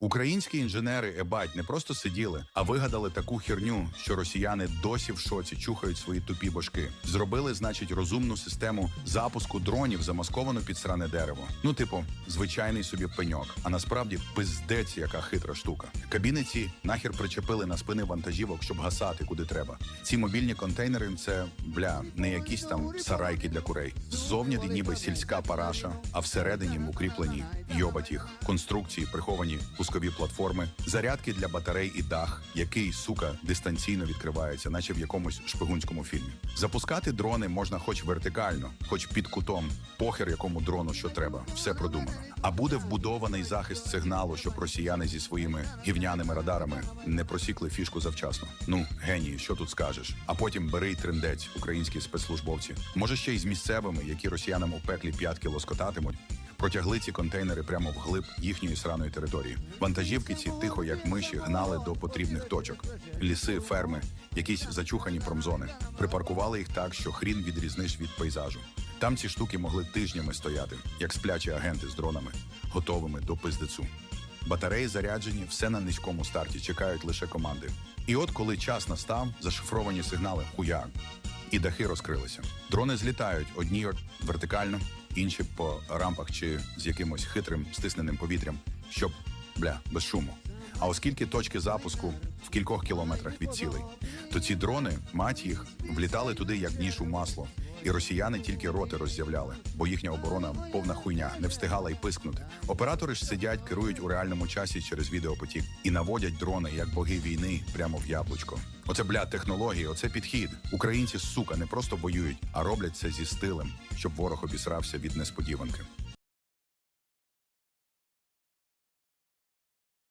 Українські інженери ебать не просто сиділи, а вигадали таку херню, що росіяни досі в шоці чухають свої тупі башки. Зробили, значить, розумну систему запуску дронів, замасковану під сране дерево. Ну, типу, звичайний собі пеньок. А насправді пиздець, яка хитра штука. Кабіни ці нахер причепили на спини вантажівок, щоб гасати куди треба. Ці мобільні контейнери це бля, не якісь там сарайки для курей. Ззовні ніби сільська параша, а всередині укріплені йобать їх конструкції, приховані пускові платформи, зарядки для батарей і дах, який сука дистанційно відкривається, наче в якомусь шпигунському фільмі. Запускати дрони можна хоч вертикально, хоч під кутом, похер якому дрону що треба, все продумано. А буде вбудований захист сигналу, щоб росіяни зі своїми гівняними радарами не просікли фішку завчасно. Ну, генії, що тут скажеш? А потім бери й трендець, українські спецслужбовці. Може ще й з місцевими, які росіянам у пеклі п'ятки лоскотатимуть. Протягли ці контейнери прямо вглиб їхньої сраної території. Вантажівки ці тихо, як миші, гнали до потрібних точок. Ліси, ферми, якісь зачухані промзони. Припаркували їх так, що хрін відрізниш від пейзажу. Там ці штуки могли тижнями стояти, як сплячі агенти з дронами, готовими до пиздецу. Батареї заряджені, все на низькому старті, чекають лише команди. І от коли час настав, зашифровані сигнали хуя, і дахи розкрилися. Дрони злітають одні вертикально, інші по рампах чи з якимось хитрим стисненим повітрям, щоб бля без шуму. А оскільки точки запуску в кількох кілометрах від цілей, то ці дрони, мать їх, влітали туди як ніж у масло. І росіяни тільки роти роззявляли, бо їхня оборона повна хуйня, не встигала й пискнути. Оператори ж сидять, керують у реальному часі через відеопотік і наводять дрони як боги війни прямо в яблучко. Оце бля технології, оце підхід. Українці сука не просто воюють, а роблять це зі стилем, щоб ворог обісрався від несподіванки.